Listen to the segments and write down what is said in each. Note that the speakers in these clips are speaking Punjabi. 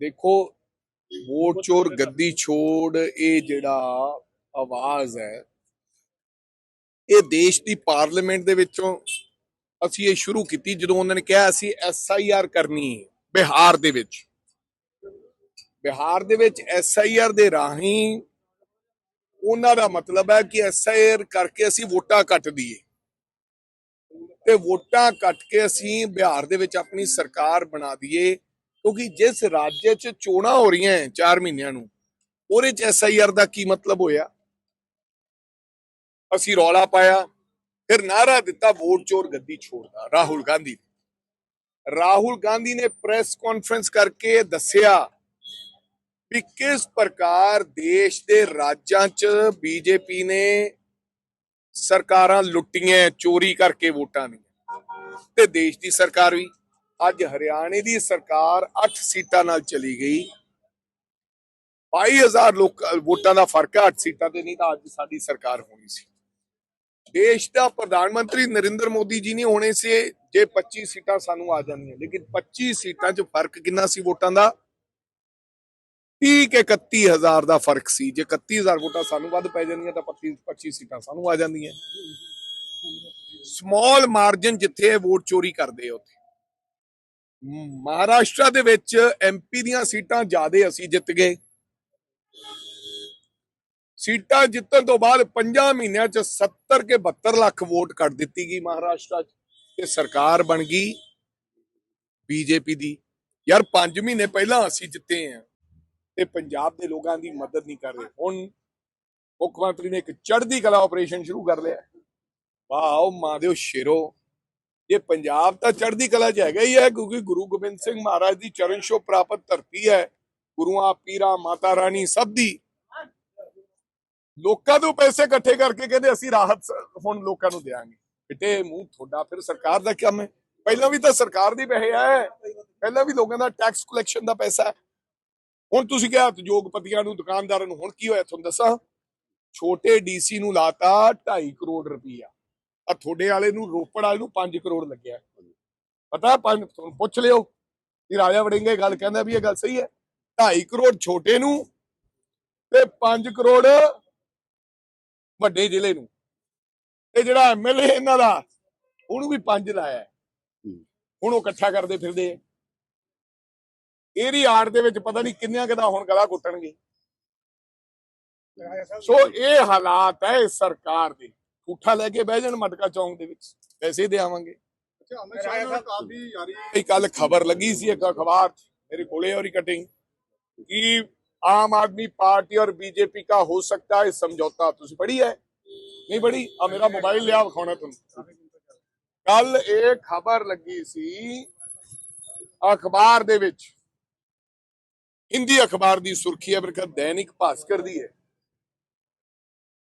ਦੇਖੋ ਵੋਟ ਚੋਰ ਗੱਦੀ ਛੋੜ ਇਹ ਜਿਹੜਾ ਆਵਾਜ਼ ਹੈ ਇਹ ਦੇਸ਼ ਦੀ ਪਾਰਲੀਮੈਂਟ ਦੇ ਵਿੱਚੋਂ ਅਸੀਂ ਇਹ ਸ਼ੁਰੂ ਕੀਤੀ ਜਦੋਂ ਉਹਨਾਂ ਨੇ ਕਿਹਾ ਅਸੀਂ ਐਸਆਈਆਰ ਕਰਨੀ ਹੈ ਬਿਹਾਰ ਦੇ ਵਿੱਚ। ਬਿਹਾਰ ਦੇ ਵਿੱਚ ਐਸਆਈਆਰ ਦੇ ਰਾਹੀਂ ਉਹਨਾਂ ਦਾ ਮਤਲਬ ਹੈ ਕਿ ਐਸਆਈਆਰ ਕਰਕੇ ਅਸੀਂ ਵੋਟਾਂ ਕੱਟ ਦਈਏ। ਤੇ ਵੋਟਾਂ ਕੱਟ ਕੇ ਅਸੀਂ ਬਿਹਾਰ ਦੇ ਵਿੱਚ ਆਪਣੀ ਸਰਕਾਰ ਬਣਾ ਦਈਏ। ਕਿਉਂਕਿ ਜਿਸ ਰਾਜ 'ਚ ਚੋਣਾਂ ਹੋ ਰਹੀਆਂ 4 ਮਹੀਨਿਆਂ ਨੂੰ, ਉਹਦੇ 'ਚ ਐਸਆਈਆਰ ਦਾ ਕੀ ਮਤਲਬ ਹੋਇਆ? ਅਸੀਂ ਰੌਲਾ ਪਾਇਆ, ਫਿਰ ਨਾਰਾ ਦਿੱਤਾ ਵੋਟ ਚੋਰ ਗੱਦੀ ਛੋੜਦਾ ਰਾਹੁਲ ਗਾਂਧੀ ਰਾਹੁਲ ਗਾਂਧੀ ਨੇ ਪ੍ਰੈਸ ਕਾਨਫਰੰਸ ਕਰਕੇ ਦੱਸਿਆ ਵੀ ਕਿਸ ਪ੍ਰਕਾਰ ਦੇਸ਼ ਦੇ ਰਾਜਾਂ 'ਚ ਬੀਜੇਪੀ ਨੇ ਸਰਕਾਰਾਂ ਲੁੱਟੀਆਂ ਚੋਰੀ ਕਰਕੇ ਵੋਟਾਂ ਦੀਆਂ ਤੇ ਦੇਸ਼ ਦੀ ਸਰਕਾਰ ਵੀ। ਅੱਜ ਹਰਿਆਣੇ ਦੀ ਸਰਕਾਰ 8 ਸੀਟਾਂ ਨਾਲ ਚਲੀ ਗਈ। 22000 ਲੋਕ, ਵੋਟਾਂ ਦਾ ਫ਼ਰਕ ਹੈ 8 ਸੀਟਾਂ ਤੇ ਨਹੀਂ ਤਾਂ ਅੱਜ ਸਾਡੀ ਸਰਕਾਰ ਹੋਣੀ ਸੀ। ਦੇਸ਼ ਦਾ ਪ੍ਰਧਾਨ ਮੰਤਰੀ ਨਰਿੰਦਰ ਮੋਦੀ ਜੀ ਨਹੀਂ ਹੋਣੇ ਸੀ, ਜੇ 25 ਸੀਟਾਂ ਸਾਨੂੰ ਆ ਜਾਂਦੀਆਂ ਲੇਕਿਨ 25 ਸੀਟਾਂ 'ਚ ਫ਼ਰਕ ਕਿੰਨਾ ਸੀ ਵੋਟਾਂ ਦਾ? 30 ਕਿ 31000 ਦਾ ਫ਼ਰਕ ਸੀ। ਜੇ 31000 ਵੋਟਾਂ ਸਾਨੂੰ ਵੱਧ ਪੈ ਜਾਂਦੀਆਂ ਤਾਂ 25 25 ਸੀਟਾਂ ਸਾਨੂੰ ਆ ਜਾਂਦੀਆਂ। ਸਮਾਲ ਮਾਰਜਨ ਜਿੱਥੇ ਵੋਟ ਚੋਰੀ ਕਰਦੇ ਆ ਉੱਥੇ। ਮਹਾਰਾਸ਼ਟਰ ਦੇ ਵਿੱਚ ਐਮਪੀ ਦੀਆਂ ਸੀਟਾਂ ਜ਼ਿਆਦੇ ਅਸੀਂ ਜਿੱਤ ਗਏ। ਸੀਟਾਂ ਜਿੱਤਣ ਤੋਂ ਬਾਅਦ 5 ਮਹੀਨਿਆਂ ਚ 70 ਕੇ 72 ਲੱਖ ਵੋਟ ਕੱਟ ਦਿੱਤੀ ਗਈ ਮਹਾਰਾਸ਼ਟਰ ਚ ਤੇ ਸਰਕਾਰ ਬਣ ਗਈ ਬੀਜੇਪੀ ਦੀ। ਯਾਰ 5 ਮਹੀਨੇ ਪਹਿਲਾਂ ਅਸੀਂ ਜਿੱਤੇ ਆ ਤੇ ਪੰਜਾਬ ਦੇ ਲੋਕਾਂ ਦੀ ਮਦਦ ਨਹੀਂ ਕਰ ਰਹੇ। ਹੁਣ ਮੁੱਖ ਮੰਤਰੀ ਨੇ ਇੱਕ ਚੜ੍ਹਦੀ ਕਲਾ ਆਪਰੇਸ਼ਨ ਸ਼ੁਰੂ ਕਰ ਲਿਆ। ਵਾਓ ਮਾਂ ਦਿਓ, ਸ਼ੇਰੋ। ਇਹ ਪੰਜਾਬ ਤਾਂ ਚੜ੍ਹਦੀ ਕਲਾ 'ਚ ਹੈਗਾ ਹੀ ਹੈ ਕਿਉਂਕਿ ਗੁਰੂ ਗੋਬਿੰਦ ਸਿੰਘ ਮਹਾਰਾਜ ਦੀ ਚਰਨ ਛੋਹ ਪ੍ਰਾਪਤ ਧਰਤੀ ਹੈ ਗੁਰੂਆਂ ਪੀਰਾਂ ਮਾਤਾ ਰਾਣੀ ਸਭ ਦੀ ਲੋਕਾਂ ਤੋਂ ਪੈਸੇ ਇਕੱਠੇ ਕਰਕੇ ਕਹਿੰਦੇ ਅਸੀਂ ਰਾਹਤ ਹੁਣ ਲੋਕਾਂ ਨੂੰ ਦੇਾਂਗੇ ਬਿਟੇ ਮੂੰਹ ਤੁਹਾਡਾ ਫਿਰ ਸਰਕਾਰ ਦਾ ਕੰਮ ਹੈ ਪਹਿਲਾਂ ਵੀ ਤਾਂ ਸਰਕਾਰ ਦੀ ਪੈਸੇ ਹੈ ਪਹਿਲਾਂ ਵੀ ਲੋਕਾਂ ਦਾ ਟੈਕਸ ਕਲੈਕਸ਼ਨ ਦਾ ਪੈਸਾ ਹੈ ਹੁਣ ਤੁਸੀਂ ਕਿਹਾ ਉਦਯੋਗਪਤੀਆਂ ਨੂੰ ਦੁਕਾਨਦਾਰਾਂ ਨੂੰ ਹੁਣ ਕੀ ਹੋਇਆ ਤੁਹਾਨੂੰ ਦੱਸਾਂ ਛੋਟੇ ਡੀਸੀ ਨੂੰ ਲਾਤਾ 2.5 ਕਰੋੜ ਰੁਪਈਆ ਆ ਤੁਹਾਡੇ ਵਾਲੇ ਨੂੰ ਰੋਪੜ ਵਾਲੇ ਨੂੰ 5 ਕਰੋੜ ਲੱਗਿਆ। ਪਤਾ ਪੰਜ ਪੁੱਛ ਲਿਓ। ਕਿ ਰਾਜਾ ਵੜਿੰਗੇ ਗੱਲ ਕਹਿੰਦਾ ਵੀ ਇਹ ਗੱਲ ਸਹੀ ਹੈ। 2.5 ਕਰੋੜ ਛੋਟੇ ਨੂੰ ਤੇ 5 ਕਰੋੜ ਵੱਡੇ ਜ਼ਿਲ੍ਹੇ ਨੂੰ। ਤੇ ਜਿਹੜਾ ਐਮਐਲਏ ਇਹਨਾਂ ਦਾ ਉਹਨੂੰ ਵੀ 5 ਲਾਇਆ। ਹੁਣ ਉਹ ਇਕੱਠਾ ਕਰਦੇ ਫਿਰਦੇ ਆ। ਇਹਦੀ ਆੜ ਦੇ ਵਿੱਚ ਪਤਾ ਨਹੀਂ ਕਿੰਨਿਆਂ ਕਿਦਾ ਹੁਣ ਗਲਾ ਘੁੱਟਣਗੇ। ਸੋ ਇਹ ਹਾਲਾਤ ਹੈ ਸਰਕਾਰ ਦੇ। ਅੰਗੂਠਾ ਲੈ ਕੇ ਬਹਿ ਜਾਣ ਮਟਕਾ ਚੌਂਕ ਦੇ ਵਿੱਚ। ਪੈਸੇ ਦੇ ਆਵਾਂਗੇ। ਕੱਲ ਖਬਰ ਲੱਗੀ ਸੀ ਇੱਕ ਅਖਬਾਰ ਮੇਰੇ ਕੋਲੇ ਔਰੀ ਕਟਿੰਗ ਕਿ ਆਮ ਆਦਮੀ ਪਾਰਟੀ ਔਰ ਬੀਜੇਪੀ ਦਾ ਹੋ ਸਕਦਾ ਹੈ ਸਮਝੌਤਾ। ਤੁਸੀਂ ਪੜ੍ਹੀ ਹੈ? ਨਹੀਂ ਪੜ੍ਹੀ? ਆ ਮੇਰਾ ਮੋਬਾਈਲ ਲਿਆ ਵਿਖਾਉਣਾ ਤੁਹਾਨੂੰ। ਕੱਲ ਇਹ ਖਬਰ ਲੱਗੀ ਸੀ ਅਖਬਾਰ ਦੇ ਵਿੱਚ। ਹਿੰਦੀ ਅਖਬਾਰ ਦੀ ਸੁਰਖੀ ਹੈ ਬਰਕਤ ਦੈਨਿਕ ਭਾਸਕਰ ਦੀ ਹੈ।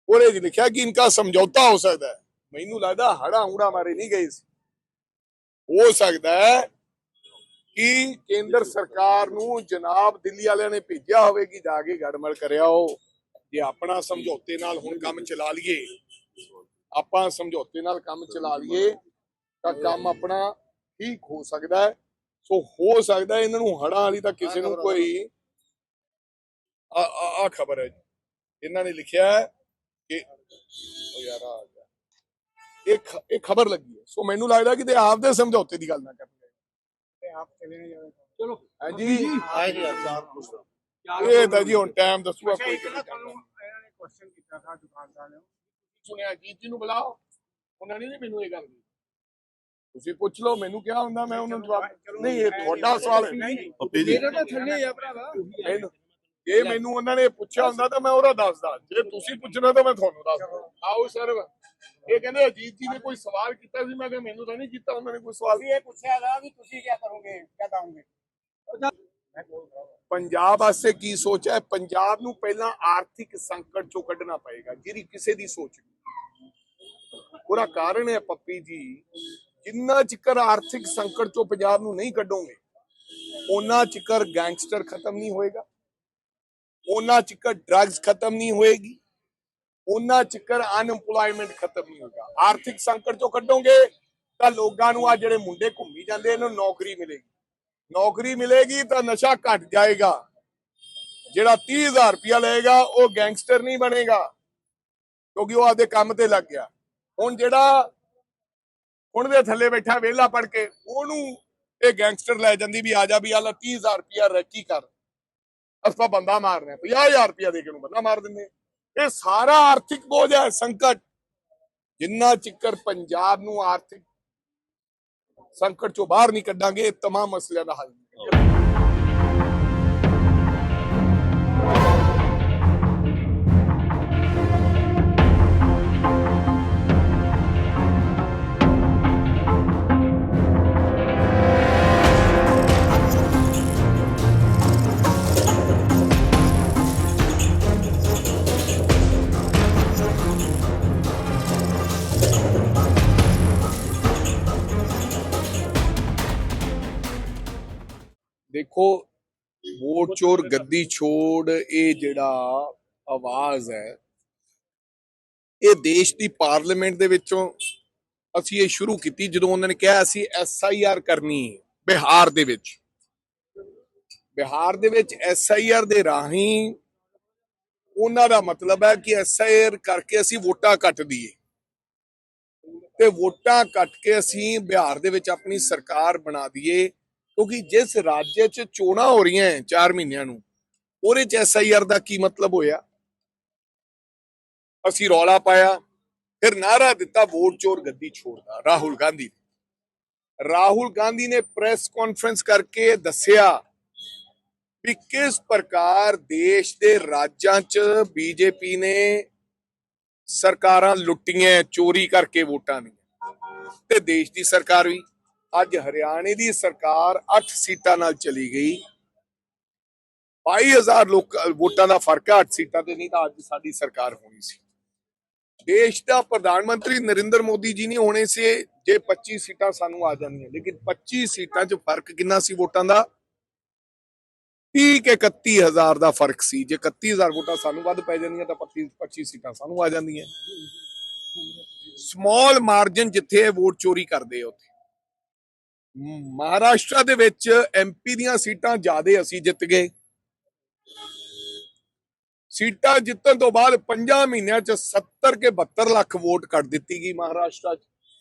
ਉਹਦੇ 'ਚ ਲਿਖਿਆ ਕਿ ਇਨਕਾ ਸਮਝੌਤਾ ਹੋ ਸਕਦਾ ਹੈ। ਮੈਨੂੰ ਲੱਗਦਾ ਹੜਾ ਹੁੜਾ ਮਾਰੇ ਨਹੀਂ ਗਏ ਸੀ। ਹੋ ਸਕਦਾ ਹੈ ਕਿ ਕੇਂਦਰ ਸਰਕਾਰ ਨੂੰ ਜਨਾਬ ਦਿੱਲੀ ਵਾਲਿਆਂ ਨੇ ਭੇਜਿਆ ਹੋਵੇ ਕਿ ਜਾ ਕੇ ਗੜਮਲ ਕਰਿਆਓ ਜੇ ਆਪਣਾ ਸਮਝੌਤੇ ਨਾਲ ਹੁਣ ਕੰਮ ਚਲਾ ਲਈਏ ਆਪਾਂ ਸਮਝੌਤੇ ਨਾਲ ਕੰਮ ਚਲਾ ਲਈਏ ਤਾਂ ਕੰਮ ਆਪਣਾ ਠੀਕ ਹੋ ਸਕਦਾ ਹੈ। ਸੋ ਹੋ ਸਕਦਾ ਇਹਨਾਂ ਨੂੰ ਹੜਾਂ ਵਾਲੀ ਤਾਂ ਕਿਸੇ ਨੂੰ ਕੋਈ ਆ ਆ ਖਬਰ ਹੈ। ਇਹਨਾਂ ਨੇ ਲਿਖਿਆ ਹੈ ਕਿ ਉਹ ਯਾਰ ਆ ਗਿਆ। ਇਹ ਖ- ਇਹ ਖਬਰ ਲੱਗੀ ਹੈ। ਸੋ ਮੈਨੂੰ ਲੱਗਦਾ ਕਿ ਤੇ ਆਪਦੇ ਸਮਝੌਤੇ ਦੀ ਗੱਲ ਨਾ ਕਰਨਗੇ ਆਪ ਚਲੇ ਨਹੀਂ ਜਾਵੇ। ਚਲੋ ਹਾਂਜੀ। ਆਏ ਜੀ ਅਰਦਾਸ ਇਹ ਤਾਂ ਜੀ ਹੁਣ ਟਾਈਮ ਦੱਸੂਗਾ ਕੋਈ ਇੱਕ ਨਾ ਤੁਹਾਨੂੰ ਇਹਨਾਂ ਨੇ ਕੁਐਸਚਨ ਕੀਤਾ ਸੀ ਦੁਕਾਨਦਾਰ ਨੇ। ਸੁਣਿਆ ਜੀ ਜੀ ਨੂੰ ਬੁਲਾਓ। ਉਹਨਾਂ ਨੇ ਨਹੀਂ ਮੈਨੂੰ ਇਹ ਗੱਲ ਕਹੀ ਤੁਸੀਂ ਪੁੱਛ ਲਓ ਮੈਨੂੰ ਕਿਹਾ ਹੁੰਦਾ ਮੈਂ ਉਹਨਾਂ ਨੂੰ ਜਵਾਬ ਨਹੀਂ ਇਹ ਤੁਹਾਡਾ ਸਵਾਲ ਹੈ। ਨਹੀਂ ਮੇਰਾ ਤਾਂ ਥੱਲੇ ਆ ਭਰਾਵਾ। ਮੈਨੂੰ ਜੇ ਮੈਨੂੰ ਉਹਨਾਂ ਨੇ ਪੁੱਛਿਆ ਹੁੰਦਾ ਤਾਂ ਮੈਂ ਉਹਦਾ ਦੱਸਦਾ। ਜੇ ਤੁਸੀਂ ਪੁੱਛਣਾ ਤਾਂ ਮੈਂ ਤੁਹਾਨੂੰ ਦੱਸਦਾ। ਆਓ ਸਰ। ਇਹ ਕਹਿੰਦੇ ਅਜੀਤ ਜੀ ਨੇ ਕੋਈ ਸਵਾਲ ਕੀਤਾ ਸੀ? ਮੈਂ ਕਿਹਾ ਮੈਨੂੰ ਤਾਂ ਨਹੀਂ ਕੀਤਾ ਉਹਨਾਂ ਨੇ ਕੋਈ ਸਵਾਲ। ਅਸੀਂ ਇਹ ਪੁੱਛਿਆ ਦਾ ਵੀ ਤੁਸੀਂ ਕੀ ਕਰੋਗੇ? ਕੀ ਕਹੋਗੇ? ਪੰਜਾਬ ਵਾਸਤੇ ਕੀ ਸੋਚਿਆ ਹੈ? ਪੰਜਾਬ ਨੂੰ ਪਹਿਲਾਂ ਆਰਥਿਕ ਸੰਕਟ ਚੋਂ ਕੱਢਣਾ ਪਏਗਾ ਜਿਹੜੀ ਕਿਸੇ ਦੀ ਸੋਚ ਨਹੀਂ। ਉਹਦਾ ਕਾਰਨ ਹੈ ਪੱਪੀ ਜੀ ਜਿੰਨਾ ਚਿਕਰ ਆਰਥਿਕ ਸੰਕਟ ਚੋਂ ਪੰਜਾਬ ਨੂੰ ਨਹੀਂ ਕੱਢੋਗੇ ਉਹਨਾਂ ਚਿਕਰ ਗੈਂਗਸਟਰ ਖਤਮ ਨਹੀਂ ਹੋਏਗਾ। ਉਹਨਾਂ ਚਿਕਰ ਡਰੱਗਸ ਖਤਮ ਨਹੀਂ ਹੋਏਗੀ, ਉਹਨਾਂ ਚਿਕਰ ਅਨਐਮਪਲੋਇਮੈਂਟ ਖਤਮ ਨਹੀਂ ਹੋਏਗਾ। ਆਰਥਿਕ ਸੰਕਟ ਚੋਂ ਕੱਢੋਗੇ ਤਾਂ ਲੋਕਾਂ ਨੂੰ ਆ ਜਿਹੜੇ ਮੁੰਡੇ ਘੁੰਮੀ ਜਾਂਦੇ ਇਹਨਾਂ ਨੂੰ ਨੌਕਰੀ ਮਿਲੇਗੀ। ਨੌਕਰੀ ਮਿਲੇਗੀ ਤਾਂ ਨਸ਼ਾ ਘਟ ਜਾਏਗਾ। ਜਿਹੜਾ 30000 ਰੁਪਇਆ ਲਏਗਾ, ਉਹ ਗੈਂਗਸਟਰ ਨਹੀਂ ਬਣੇਗਾ, ਕਿਉਂਕਿ ਉਹ ਆਪਦੇ ਕੰਮ ਤੇ ਲੱਗ ਗਿਆ। ਹੁਣ ਜਿਹੜਾ ਹੁਣ ਦੇ ਥੱਲੇ ਬੈਠਾ ਵਿਹਲਾ ਪੜ ਕੇ, ਉਹਨੂੰ ਇਹ ਗੈਂਗਸਟਰ ਲੈ ਜਾਂਦੀ ਵੀ ਆ ਜਾ ਵੀ ਆਲਾ 30000 ਰੁਪਇਆ ਰੈਕੀ ਕਰ। ਅਸਾਂ ਬੰਦਾ ਮਾਰਨਾ 50000 ਰੁਪਇਆ ਦੇ ਕੇ ਨੂੰ ਬੰਦਾ ਮਾਰ ਦਿੰਦੇ ਇਹ ਸਾਰਾ ਆਰਥਿਕ ਬੋਝ ਹੈ ਸੰਕਟ ਜਿੰਨਾ ਚਿੱਕਰ ਪੰਜਾਬ ਨੂੰ ਆਰਥਿਕ ਸੰਕਟ ਚੋਂ ਬਾਹਰ ਨਹੀਂ ਕੱਢਾਂਗੇ ਇਹ तमाम ਮਸਲਿਆਂ ਦਾ ਹੱਲ ਦੇਖੋ ਵੋਟ ਚੋਰ ਗੱਦੀ ਛੋੜ ਇਹ ਜਿਹੜਾ ਆਵਾਜ਼ ਹੈ ਇਹ ਦੇਸ਼ ਦੀ ਪਾਰਲੀਮੈਂਟ ਦੇ ਵਿੱਚੋਂ ਅਸੀਂ ਇਹ ਸ਼ੁਰੂ ਕੀਤੀ ਜਦੋਂ ਉਹਨਾਂ ਨੇ ਕਿਹਾ ਅਸੀਂ ਐਸਆਈਆਰ ਕਰਨੀ ਹੈ ਬਿਹਾਰ ਦੇ ਵਿੱਚ। ਬਿਹਾਰ ਦੇ ਵਿੱਚ ਐਸਆਈਆਰ ਦੇ ਰਾਹੀਂ ਉਹਨਾਂ ਦਾ ਮਤਲਬ ਹੈ ਕਿ ਐਸਆਈਆਰ ਕਰਕੇ ਅਸੀਂ ਵੋਟਾਂ ਕੱਟ ਦਈਏ। ਤੇ ਵੋਟਾਂ ਕੱਟ ਕੇ ਅਸੀਂ ਬਿਹਾਰ ਦੇ ਵਿੱਚ ਆਪਣੀ ਸਰਕਾਰ ਬਣਾ ਦਈਏ। ਕਿਉਂਕਿ ਜਿਸ ਰਾਜ 'ਚ ਚੋਣਾਂ ਹੋ ਰਹੀਆਂ 4 ਮਹੀਨਿਆਂ ਨੂੰ, ਉਹਦੇ 'ਚ ਐਸਆਈਆਰ ਦਾ ਕੀ ਮਤਲਬ ਹੋਇਆ? ਅਸੀਂ ਰੌਲਾ ਪਾਇਆ, ਫਿਰ ਨਾਰਾ ਦਿੱਤਾ ਵੋਟ ਚੋਰ ਗੱਦੀ ਛੋੜਦਾ ਰਾਹੁਲ ਗਾਂਧੀ ਰਾਹੁਲ ਗਾਂਧੀ ਨੇ ਪ੍ਰੈਸ ਕਾਨਫਰੰਸ ਕਰਕੇ ਦੱਸਿਆ ਵੀ ਕਿਸ ਪ੍ਰਕਾਰ ਦੇਸ਼ ਦੇ ਰਾਜਾਂ 'ਚ ਬੀਜੇਪੀ ਨੇ ਸਰਕਾਰਾਂ ਲੁੱਟੀਆਂ, ਚੋਰੀ ਕਰਕੇ ਵੋਟਾਂ ਦੀਆਂ ਤੇ ਦੇਸ਼ ਦੀ ਸਰਕਾਰ ਵੀ। ਅੱਜ ਹਰਿਆਣੇ ਦੀ ਸਰਕਾਰ 8 ਸੀਟਾਂ ਨਾਲ ਚਲੀ ਗਈ। 22000 ਲੋਕ ਵੋਟਾਂ ਦਾ ਫ਼ਰਕ ਹੈ 8 ਸੀਟਾਂ ਤੇ ਨਹੀਂ ਤਾਂ ਅੱਜ ਸਾਡੀ ਸਰਕਾਰ ਹੋਣੀ ਸੀ। ਦੇਸ਼ ਦਾ ਪ੍ਰਧਾਨ ਮੰਤਰੀ ਨਰਿੰਦਰ ਮੋਦੀ ਜੀ ਨਹੀਂ ਹੋਣੇ ਸੀ, ਜੇ 25 ਸੀਟਾਂ ਸਾਨੂੰ ਆ ਜਾਂਦੀਆਂ ਲੇਕਿਨ 25 ਸੀਟਾਂ 'ਚ ਫ਼ਰਕ ਕਿੰਨਾ ਸੀ ਵੋਟਾਂ ਦਾ? 30 ਕਿ 31000 ਦਾ ਫ਼ਰਕ ਸੀ। ਜੇ 31000 ਵੋਟਾਂ ਸਾਨੂੰ ਵੱਧ ਪੈ ਜਾਂਦੀਆਂ ਤਾਂ 25 25 ਸੀਟਾਂ ਸਾਨੂੰ ਆ ਜਾਂਦੀਆਂ। ਸਮਾਲ ਮਾਰਜਨ ਜਿੱਥੇ ਇਹ ਵੋਟ ਚੋਰੀ ਕਰਦੇ ਆ ਉੱਥੇ। ਮਹਾਰਾਸ਼ਟਰ ਦੇ ਵਿੱਚ ਐਮਪੀ ਦੀਆਂ ਸੀਟਾਂ ਜ਼ਿਆਦੇ ਅਸੀਂ ਜਿੱਤ ਗਏ। ਸੀਟਾਂ ਜਿੱਤਣ ਤੋਂ ਬਾਅਦ 5 ਮਹੀਨਿਆਂ ਚ 70 ਕੇ 72 ਲੱਖ ਵੋਟ ਕੱਟ ਦਿੱਤੀ ਗਈ ਮਹਾਰਾਸ਼ਟਰ ਚ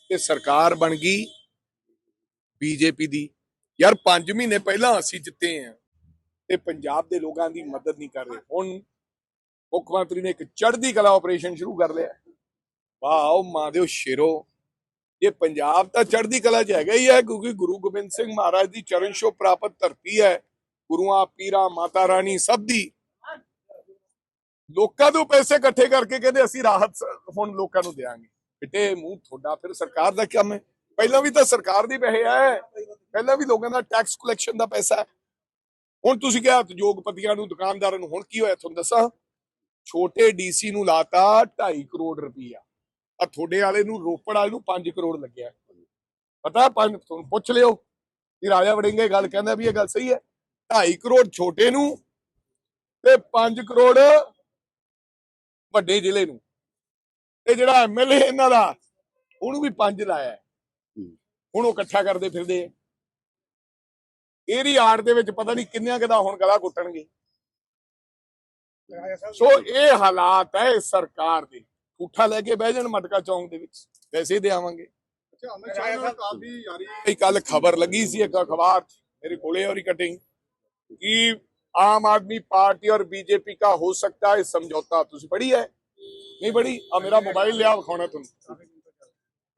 ਤੇ ਸਰਕਾਰ ਬਣ ਗਈ ਬੀਜੇਪੀ ਦੀ। ਯਾਰ 5 ਮਹੀਨੇ ਪਹਿਲਾਂ ਅਸੀਂ ਜਿੱਤੇ ਆ ਤੇ ਪੰਜਾਬ ਦੇ ਲੋਕਾਂ ਦੀ ਮਦਦ ਨਹੀਂ ਕਰ ਰਹੇ। ਹੁਣ ਮੁੱਖ ਮੰਤਰੀ ਨੇ ਇੱਕ ਚੜ੍ਹਦੀ ਕਲਾ ਆਪਰੇਸ਼ਨ ਸ਼ੁਰੂ ਕਰ ਲਿਆ। ਵਾਓ ਮਾਂ ਦਿਓ, ਸ਼ੇਰੋ। ਇਹ ਪੰਜਾਬ ਤਾਂ ਚੜ੍ਹਦੀ ਕਲਾ 'ਚ ਹੈਗਾ ਹੀ ਹੈ, ਕਿਉਂਕਿ ਗੁਰੂ ਗੋਬਿੰਦ ਸਿੰਘ ਮਹਾਰਾਜ ਦੀ ਚਰਨ ਛੋਹ ਪ੍ਰਾਪਤ ਧਰਤੀ ਹੈ। ਗੁਰੂਆਂ, ਪੀਰਾਂ, ਮਾਤਾ ਰਾਣੀ ਸਭ ਦੀ। ਲੋਕਾਂ ਤੋਂ ਪੈਸੇ ਇਕੱਠੇ ਕਰਕੇ ਕਹਿੰਦੇ ਅਸੀਂ ਰਾਹਤ ਹੁਣ ਲੋਕਾਂ ਨੂੰ ਦੇਾਂਗੇ ਬਿੱਟੇ, ਮੂੰਹ ਤੁਹਾਡਾ ਫਿਰ ਸਰਕਾਰ ਦਾ ਕੰਮ ਹੈ। ਪਹਿਲਾਂ ਵੀ ਤਾਂ ਸਰਕਾਰ ਦੀ ਪੈਸੇ ਹੈ। ਪਹਿਲਾਂ ਵੀ ਲੋਕਾਂ ਦਾ ਟੈਕਸ ਕਲੈਕਸ਼ਨ ਦਾ ਪੈਸਾ ਹੈ। ਹੁਣ ਤੁਸੀਂ ਕਿਹਾ, ਉਦਯੋਗਪਤੀਆਂ ਨੂੰ, ਦੁਕਾਨਦਾਰਾਂ ਨੂੰ, ਹੁਣ ਕੀ ਹੋਇਆ ਤੁਹਾਨੂੰ ਦੱਸਾਂ? ਛੋਟੇ ਡੀਸੀ ਨੂੰ ਲਾਤਾ 2.5 ਕਰੋੜ ਰੁਪਈਆ। ਆ ਤੁਹਾਡੇ ਵਾਲੇ ਨੂੰ ਰੋਪੜ ਵਾਲੇ ਨੂੰ 5 ਕਰੋੜ ਲੱਗਿਆ। ਪਤਾ ਪੰਜ ਤੁਹਾਨੂੰ ਪੁੱਛ ਲਿਓ। ਕਿ ਰਾਜਾ ਵੜਿੰਗੇ ਗੱਲ ਕਹਿੰਦਾ ਵੀ ਇਹ ਗੱਲ ਸਹੀ ਹੈ। 2.5 ਕਰੋੜ ਛੋਟੇ ਨੂੰ ਤੇ 5 ਕਰੋੜ ਵੱਡੇ ਜ਼ਿਲ੍ਹੇ ਨੂੰ। ਤੇ ਜਿਹੜਾ ਐਮਐਲਏ ਇਹਨਾਂ ਦਾ ਉਹਨੂੰ ਵੀ 5 ਲਾਇਆ। ਹੁਣ ਉਹ ਇਕੱਠਾ ਕਰਦੇ ਫਿਰਦੇ ਆ। ਇਹਦੀ ਆੜ ਦੇ ਵਿੱਚ ਪਤਾ ਨਹੀਂ ਕਿੰਨਿਆਂ ਕਿਦਾ ਹੁਣ ਗਲਾ ਘੁੱਟਣਗੇ। ਸੋ ਇਹ ਹਾਲਾਤ ਹੈ ਸਰਕਾਰ ਦੇ। ਕੂਠਾ ਲੈ ਕੇ ਬਹਿ ਜਾਣ ਮਟਕਾ ਚੌਂਕ ਦੇ ਵਿੱਚ। ਪੈਸੇ ਦੇ ਆਵਾਂਗੇ। ਕੱਲ ਖਬਰ ਲੱਗੀ ਸੀ ਇੱਕ ਅਖਬਾਰ ਮੇਰੇ ਕੋਲੇ ਔਰੀ ਕਟਿੰਗ ਕਿ ਆਮ ਆਦਮੀ ਪਾਰਟੀ ਔਰ ਬੀਜੇਪੀ ਦਾ ਹੋ ਸਕਦਾ ਹੈ ਸਮਝੌਤਾ। ਤੁਸੀਂ ਪੜ੍ਹੀ ਹੈ? ਨਹੀਂ ਪੜ੍ਹੀ? ਆ ਮੇਰਾ ਮੋਬਾਈਲ ਲਿਆ ਵਿਖਾਉਣਾ ਤੁਹਾਨੂੰ।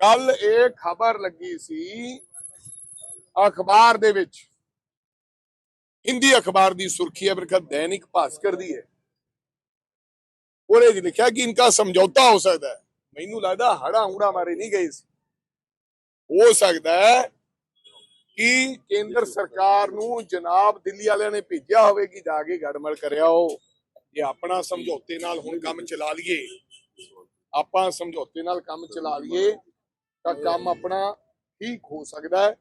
ਕੱਲ ਇਹ ਖਬਰ ਲੱਗੀ ਸੀ ਅਖਬਾਰ ਦੇ ਵਿੱਚ। ਹਿੰਦੀ ਅਖਬਾਰ ਦੀ ਸੁਰਖੀ ਹੈ ਬਰਕਤ ਦੈਨਿਕ ਭਾਸਕਰ ਦੀ ਹੈ। ਉਹਦੇ 'ਚ ਲਿਖਿਆ ਕਿ ਇਨਕਾ ਸਮਝੌਤਾ ਹੋ ਸਕਦਾ ਹੈ। ਮੈਨੂੰ ਲੱਗਦਾ ਹੜਾ ਹੁੜਾ ਮਾਰੇ ਨਹੀਂ ਗਏ ਸੀ। ਹੋ ਸਕਦਾ ਹੈ ਕਿ ਕੇਂਦਰ ਸਰਕਾਰ ਨੂੰ ਜਨਾਬ ਦਿੱਲੀ ਵਾਲਿਆਂ ਨੇ ਭੇਜਿਆ ਹੋਵੇ ਕਿ ਜਾ ਕੇ ਗੜਮਲ ਕਰਿਆਓ ਇਹ ਆਪਣਾ ਸਮਝੌਤੇ ਨਾਲ ਹੁਣ ਕੰਮ ਚਲਾ ਲਈਏ ਆਪਾਂ ਸਮਝੌਤੇ ਨਾਲ ਕੰਮ ਚਲਾ ਲਈਏ ਤਾਂ ਕੰਮ ਆਪਣਾ ਠੀਕ ਹੋ ਸਕਦਾ ਹੈ।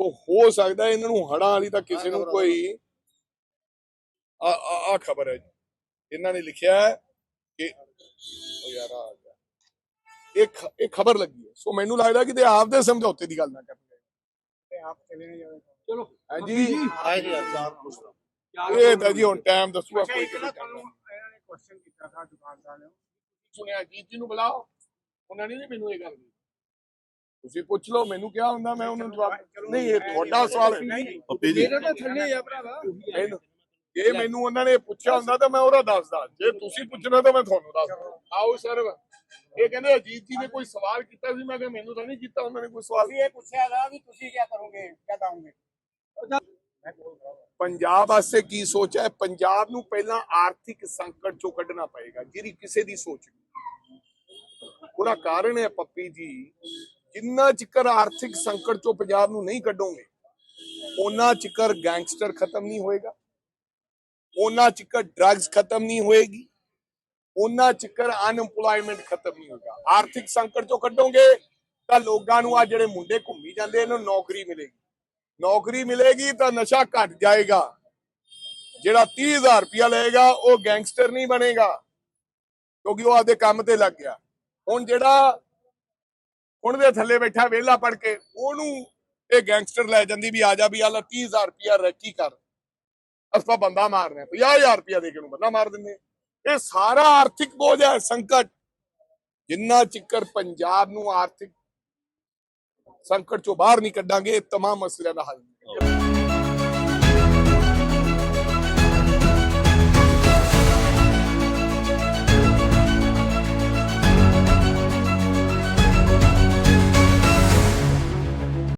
ਸੋ ਹੋ ਸਕਦਾ ਇਹਨਾਂ ਨੂੰ ਹੜਾਂ ਵਾਲੀ ਤਾਂ ਕਿਸੇ ਨੂੰ ਕੋਈ ਆ ਆ ਖਬਰ ਹੈ ਜੀ। ਇਹਨਾਂ ਨੇ ਲਿਖਿਆ ਹੈ ਕਿ ਉਹ ਯਾਰ ਆ ਗਿਆ। ਇਹ ਖ- ਇਹ ਖਬਰ ਲੱਗੀ ਹੈ। ਸੋ ਮੈਨੂੰ ਲੱਗਦਾ ਕਿ ਤੇ ਆਪਦੇ ਸਮਝੌਤੇ ਦੀ ਗੱਲ ਨਾ ਕਰਨੀ। ਤੇ ਆਪ ਚਲੇ ਨਹੀਂ ਜਾਵੇ। ਚਲੋ ਹਾਂਜੀ। ਆਏ ਜੀ ਅਰਦਾਸ ਪੁੱਛਦਾ ਇਹ ਤਾਂ ਜੀ ਹੁਣ ਟਾਈਮ ਦੱਸੂਗਾ ਕੋਈ ਇੱਕ ਇਹਨਾਂ ਨੇ ਕੁਐਸਚਨ ਕੀਤਾ ਸੀ ਦੁਕਾਨਦਾਰ ਨੇ। ਸੁਣਿਆ ਜੀ ਜੀ ਨੂੰ ਬੁਲਾਓ। ਉਹਨਾਂ ਨੇ ਨਹੀਂ ਮੈਨੂੰ ਇਹ ਗੱਲ ਕੀਤੀ। ਤੁਸੀਂ ਪੁੱਛ ਲਓ ਮੈਨੂੰ ਕਿਹਾ ਹੁੰਦਾ ਮੈਂ ਉਹਨਾਂ ਨੂੰ ਜਵਾਬ ਨਹੀਂ ਇਹ ਤੁਹਾਡਾ ਸਵਾਲ ਹੈ। ਨਹੀਂ ਪੱਪੀ ਜੀ। ਇਹਦਾ ਤਾਂ ਥੱਲੇ ਆ ਭਰਾਵਾ। ਮੈਨੂੰ ਜੇ ਮੈਨੂੰ ਉਹਨਾਂ ਨੇ ਪੁੱਛਿਆ ਹੁੰਦਾ ਤਾਂ ਮੈਂ ਉਹਦਾ ਦੱਸਦਾ। ਜੇ ਤੁਸੀਂ ਪੁੱਛਣਾ ਤਾਂ ਮੈਂ ਤੁਹਾਨੂੰ ਦੱਸਦਾ। ਆਓ ਸਰ। ਇਹ ਕਹਿੰਦੇ ਅਜੀਤ ਜੀ ਨੇ ਕੋਈ ਸਵਾਲ ਕੀਤਾ ਸੀ? ਮੈਂ ਕਿਹਾ ਮੈਨੂੰ ਤਾਂ ਨਹੀਂ ਕੀਤਾ ਉਹਨਾਂ ਨੇ ਕੋਈ ਸਵਾਲ। ਇਹ ਪੁੱਛਿਆ ਦਾ ਵੀ ਤੁਸੀਂ ਕੀ ਕਰੋਗੇ? ਕੀ ਦਾਉਂਗੇ ਪੰਜਾਬ ਵਾਸਤੇ ਕੀ ਸੋਚ ਹੈ? ਪੰਜਾਬ ਨੂੰ ਪਹਿਲਾਂ ਆਰਥਿਕ ਸੰਕਟ ਚੋਂ ਕੱਢਣਾ ਪਏਗਾ ਜਿਹੜੀ ਕਿਸੇ ਦੀ ਸੋਚ ਨਹੀਂ। ਉਹਦਾ ਕਾਰਨ ਹੈ ਪੱਪੀ ਜੀ ਜਿੰਨਾ ਚਿਕਰ ਆਰਥਿਕ ਸੰਕਟ ਚੋਂ ਪੰਜਾਬ ਨੂੰ ਨਹੀਂ ਕੱਢੋਗੇ ਉਹਨਾਂ ਚਿਕਰ ਗੈਂਗਸਟਰ ਖਤਮ ਨਹੀਂ ਹੋਏਗਾ। ਉਹਨਾਂ ਚਿਕਰ ਡਰੱਗਸ ਖਤਮ ਨਹੀਂ ਹੋਏਗੀ, ਉਹਨਾਂ ਚਿਕਰ ਅਨਐਮਪਲੋਇਮੈਂਟ ਖਤਮ ਨਹੀਂ ਹੋਏਗਾ। ਆਰਥਿਕ ਸੰਕਟ ਚੋਂ ਕੱਢੋਗੇ ਤਾਂ ਲੋਕਾਂ ਨੂੰ ਆ ਜਿਹੜੇ ਮੁੰਡੇ ਘੁੰਮੀ ਜਾਂਦੇ, ਇਹਨਾਂ ਨੂੰ ਨੌਕਰੀ ਮਿਲੇਗੀ। ਨੌਕਰੀ ਮਿਲੇਗੀ ਤਾਂ ਨਸ਼ਾ ਘਟ ਜਾਏਗਾ। ਜਿਹੜਾ 30000 ਰੁਪਇਆ ਲਏਗਾ, ਉਹ ਗੈਂਗਸਟਰ ਨਹੀਂ ਬਣੇਗਾ, ਕਿਉਂਕਿ ਉਹ ਆਪਦੇ ਕੰਮ ਤੇ ਲੱਗ ਗਿਆ। ਹੁਣ ਜਿਹੜਾ ਹੁਣ ਦੇ ਥੱਲੇ ਬੈਠਾ ਵਿਹਲਾ ਪੜ ਕੇ, ਉਹਨੂੰ ਇਹ ਗੈਂਗਸਟਰ ਲੈ ਜਾਂਦੀ ਵੀ ਆ ਜਾ ਵੀ ਆਲਾ 30000 ਰੁਪਇਆ ਰੈਕੀ ਕਰ। ਅਸਪਾ ਬੰਦਾ ਮਾਰਨਾ 50000 ਰੁਪਇਆ ਦੇ ਕੇ ਉਹਨੂੰ ਬੰਦਾ ਮਾਰ ਦਿੰਦੇ ਇਹ ਸਾਰਾ ਆਰਥਿਕ ਬੋਝ ਹੈ, ਸੰਕਟ। ਜਿੰਨਾ ਚਿੱਕਰ ਪੰਜਾਬ ਨੂੰ ਆਰਥਿਕ ਸੰਕਟ ਚੋਂ ਬਾਹਰ ਨਹੀਂ ਕੱਢਾਂਗੇ, ਇਹ ਤਮਾਮ ਮਸਲਿਆਂ ਦਾ ਹੱਲ।